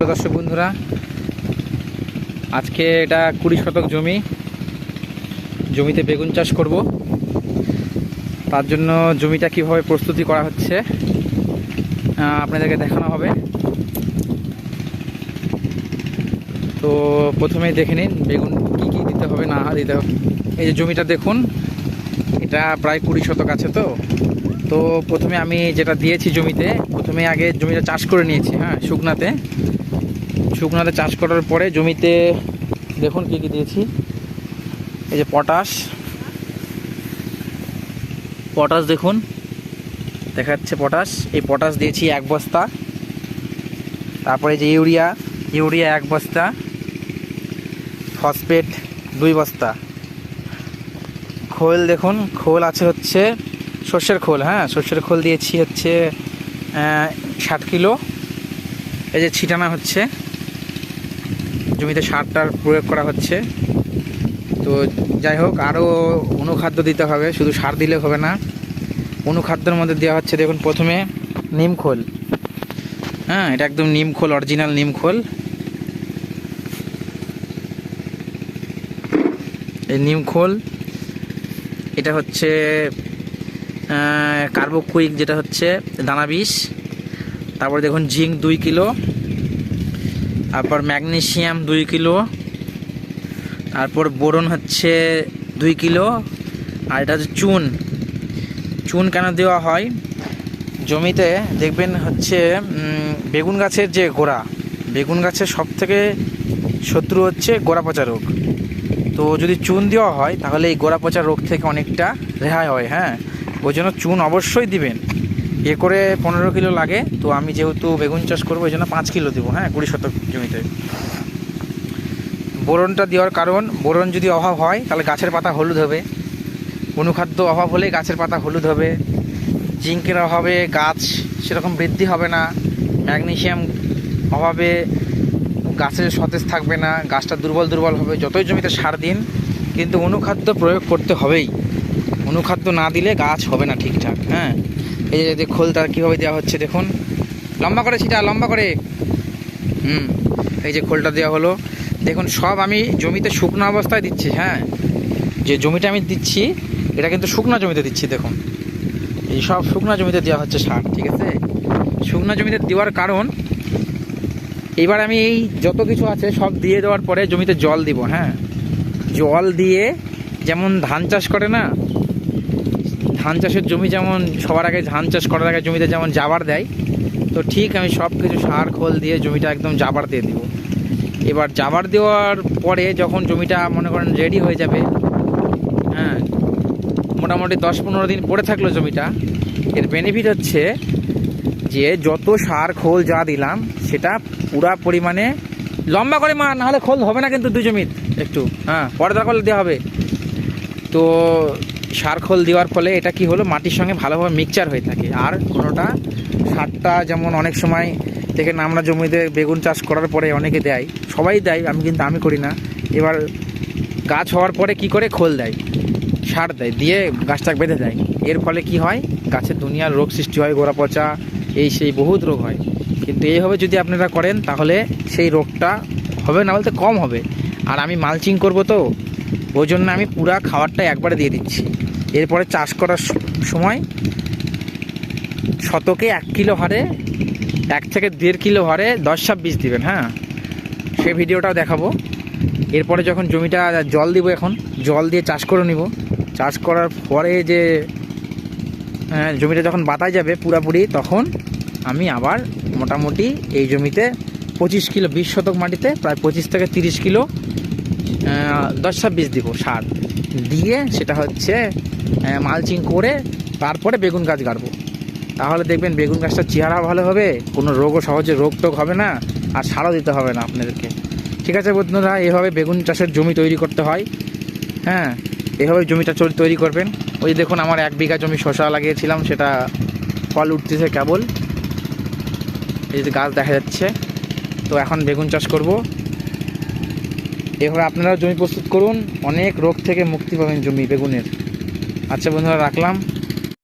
দর্শক বন্ধুরা, আজকে এটা কুড়ি শতক জমি, জমিতে বেগুন চাষ করব। তার জন্য জমিটা কীভাবে প্রস্তুতি করা হচ্ছে আপনাদেরকে দেখানো হবে। তো প্রথমেই দেখে নিন বেগুন কী কী দিতে হবে, না দিতে হবে। এই যে জমিটা দেখুন, এটা প্রায় কুড়ি শতক আছে তো। তো প্রথমে আমি যেটা দিয়েছি জমিতে, প্রথমে আগে জমিটা চাষ করে নিয়েছি হ্যাঁ শুকনাতে। শুকনাতে চাষ করার পরে জমিতে দেখুন কী কী দিয়েছি। এই যে পটাশ। পটাশ দেখুন। দেখা যাচ্ছে পটাশ। এই পটাশ দিয়েছি এক বস্তা। তারপরে যে ইউরিয়া। ইউরিয়া এক বস্তা। ফসফেট দুই বস্তা। খোল দেখুন। খোল আছে হচ্ছে সর্ষের খোল হ্যাঁ? সর্ষের খোল দিয়েছি হচ্ছে ষাট কিলো। এই যে ছিটানা হচ্ছে। জমিতে সারটার প্রয়োগ করা হচ্ছে। তো যাই হোক আরও অনুখাদ্য দিতে হবে, শুধু সার দিলে হবে না। অনুখাদ্যের মধ্যে দেওয়া হচ্ছে, দেখুন, প্রথমে নিম খোল। হ্যাঁ এটা একদম নিম খোল, অরিজিনাল নিম খোল। এই নিম খোল, এটা হচ্ছে কার্বোকুইক যেটা হচ্ছে দানা বিষ। তারপরে দেখুন জিঙ্ক দুই কিলো। তারপর ম্যাগনেশিয়াম দুই কিলো। তারপর বোরন হচ্ছে দুই কিলো। আর এটা হচ্ছে চুন। চুন কেন দেওয়া হয়? জমিতে দেখবেন হচ্ছে বেগুন গাছের যে গোড়া, বেগুন গাছের সব থেকে শত্রু হচ্ছে গোড়া পচা রোগ। তো যদি চুন দেওয়া হয়, তাহলে এই গোড়া পচা রোগ থেকে অনেকটা রেহাই হয় হ্যাঁ? ওই জন্য চুন অবশ্যই দিবেন। এ করে পনেরো কিলো লাগে, তো আমি যেহেতু বেগুন চাষ করব ওই জন্য পাঁচ কিলো দেবো হ্যাঁ কুড়ি শতক জমিতে। বোরনটা দেওয়ার কারণ, বোরন যদি অভাব হয়, তাহলে গাছের পাতা হলুদ হবে। অনুখাদ্য অভাব হলে গাছের পাতা হলুদ হবে। জিঙ্কের অভাবে গাছ সেরকম বৃদ্ধি হবে না। ম্যাগনেশিয়াম অভাবে গাছের সতেজ থাকবে না, গাছটা দুর্বল দুর্বল হবে, যতই জমিতে সার দিন, কিন্তু অনুখাদ্য প্রয়োগ করতে হবেই। অনুখাদ্য না দিলে গাছ হবে না ঠিকঠাক হ্যাঁ। এই যে- যে খোলটা কীভাবে দেওয়া হচ্ছে, দেখুন। লম্বা করে সেটা লম্বা করে। হুম, এই যে খোলটা দেওয়া হলো। দেখুন, সব আমি জমিতে শুকনো অবস্থায় দিচ্ছি হ্যাঁ। যে জমিটা আমি দিচ্ছি, এটা কিন্তু শুকনো জমিতে দিচ্ছি, দেখুন। এই সব শুকনো জমিতে দেওয়া হচ্ছে সার, ঠিক আছে? শুকনো জমিতে দেওয়ার কারণ, এবার আমি এই যত কিছু আছে, সব দিয়ে দেওয়ার পরে জমিতে জল দিব হ্যাঁ। জল দিয়ে, যেমন ধান চাষ করে না ধান চাষের জমি যেমন সবার আগে ধান চাষ করার আগে জমিতে যেমন জাবার দেয়, তো ঠিক আমি সব কিছু সার, খোল দিয়ে জমিটা একদম জাবার দিয়ে দেবো। এবার জাবার দেওয়ার পরে যখন জমিটা মনে করেন রেডি হয়ে যাবে হ্যাঁ মোটামুটি দশ পনেরো দিন পড়ে থাকল জমিটা, এর বেনিফিট হচ্ছে যে যত সার, খোল যা দিলাম, সেটা পুরা পরিমাণে লম্বা করে মা নাহলে খোল হবে না কিন্তু দুই জমির একটু হ্যাঁ পরে দরকার দেওয়া হবে। তো সার খোল দেওয়ার ফলে এটা কি হলো? মাটির সঙ্গে ভালোভাবে মিক্সচার হয়ে থাকে। আর কোনোটা? সারটা যেমন অনেক সময় দেখেন আমরা জমিতে বেগুন চাষ করার পরে অনেকে দেয়। সবাই দেয়, আমি কিন্তু আমি করি না। এবার গাছ হওয়ার পরে কি করে? খোল দেয়, সার দেয়, দিয়ে গাছটা বেঁধে দেয়। এর ফলে কি হয়? গাছের দুনিয়ার রোগ সৃষ্টি হয় গোড়া পচা এই সেই বহুত রোগ হয়। কিন্তু এইভাবে যদি আপনারা করেন, তাহলে সেই রোগটা হবে না বলতে কম হবে। আর আমি মালচিং করব তো? ওই জন্য আমি পুরা খাবারটা একবারে দিয়ে দিচ্ছি। এরপরে চাষ করার সময় শতকে এক কিলো হারে এক থেকে দেড় কিলো হারে দশ ছাব্বিশ দেবেন হ্যাঁ? সে ভিডিওটাও দেখাবো। এরপরে যখন জমিটা জল দিব এখন জল দিয়ে চাষ করে নিব। চাষ করার পরে যে আহ, জমিটা যখন বাতায় যাবে পুরাপুরি তখন আমি আবার মোটামুটি এই জমিতে পঁচিশ কিলো বিশ শতক মাটিতে প্রায় পঁচিশ থেকে তিরিশ কিলো দশ ছাব্বিশ দিব সার। দিয়ে সেটা হচ্ছে মালচিং করে তারপরে বেগুন গাছ গাড়বো। তাহলে দেখবেন বেগুন গাছটার চেহারা ভালো হবে, কোনো রোগও সহজে রোগ টোগ হবে না, আর সারও দিতে হবে না আপনাদেরকে। ঠিক আছে বন্ধুরা, এভাবে বেগুন চাষের জমি তৈরি করতে হয়। হ্যাঁ এভাবে জমিটা তৈরি করবেন। ওই দেখুন আমার এক বিঘা জমি শশা লাগিয়েছিলাম, সেটা ফল উঠতেছে কেবল। এই যে গাছ দেখা যাচ্ছে। তো এখন বেগুন চাষ করব। এভাবে আপনারাও জমি প্রস্তুত করুন। অনেক রোগ থেকে মুক্তি পাবেন জমি, বেগুনের। আচ্ছা বন্ধুরা, রাখলাম।